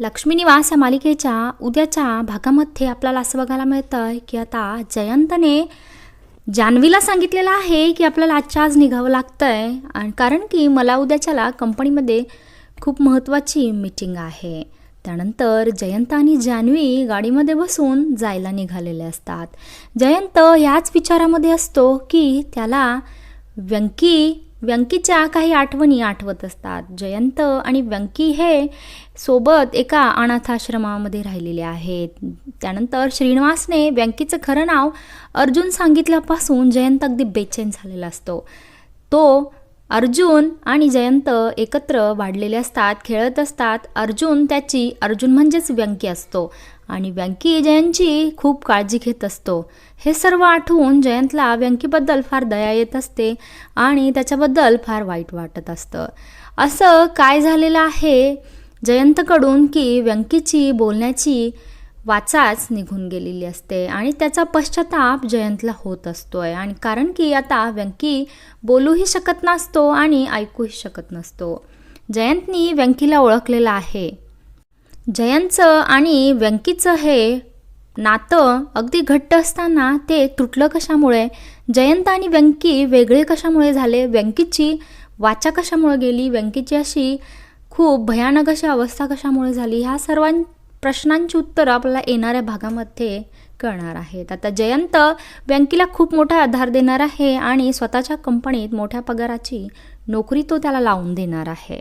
लक्ष्मी निवास या मालिकेच्या उद्याच्या भागामध्ये आपल्याला असं बघायला मिळतं आहे की आता जयंतने जान्हवीला सांगितलेलं आहे की आपल्याला आजच्या आज निघावं लागतं आहे आणि कारण की मला उद्याच्याला कंपनीमध्ये खूप महत्त्वाची मीटिंग आहे. त्यानंतर जयंत आणि जान्हवी गाडीमध्ये बसून जायला निघालेले असतात. जयंत ह्याच विचारामध्ये असतो की त्याला व्यंकी व्यंकीच्या काही आठवणी आठवत असतात. जयंत आणि व्यंकी हे सोबत एका अनाथाश्रमामध्ये राहिलेले आहेत. त्यानंतर श्रीनिवासने व्यंकीचं खरं नाव अर्जुन सांगितल्यापासून जयंत अगदी बेचैन झालेला असतो. तो अर्जुन आणि जयंत एकत्र वाढलेले असतात खेळत असतात. अर्जुन त्याची अर्जुन म्हणजेच व्यंकी असतो. आणि व्यंकी जयंतची खूप काळजी घेत असतो. हे सर्व आठवून जयंतला व्यंकीबद्दल फार दया येत असते आणि त्याच्याबद्दल फार वाईट वाटत असतं. असं काय झालेलं आहे? जयंतकडून की व्यंकीची बोलण्याची वाचाच निघून गेलेली असते आणि त्याचा पश्चाताप जयंतला होत असतोय. आणि कारण की आता व्यंकी बोलूही शकत नसतो आणि ऐकूही शकत नसतो. जयंतनी व्यंकीला ओळखलेलं आहे. जयंतचं आणि व्यंकीचं हे नातं अगदी घट्ट असताना ते तुटलं कशामुळे? जयंत आणि व्यंकी वेगळे कशामुळे झाले? व्यंकीची वाचा कशामुळे गेली? व्यंकीची अशी खूप भयानक अशी अवस्था कशामुळे झाली? ह्या सर्वां प्रश्नांची उत्तरं आपल्याला येणाऱ्या भागामध्ये कळणार आहेत. आता जयंत व्यंकीला खूप मोठा आधार देणार आहे आणि स्वतःच्या कंपनीत मोठ्या पगाराची नोकरी तो त्याला लावून देणार आहे.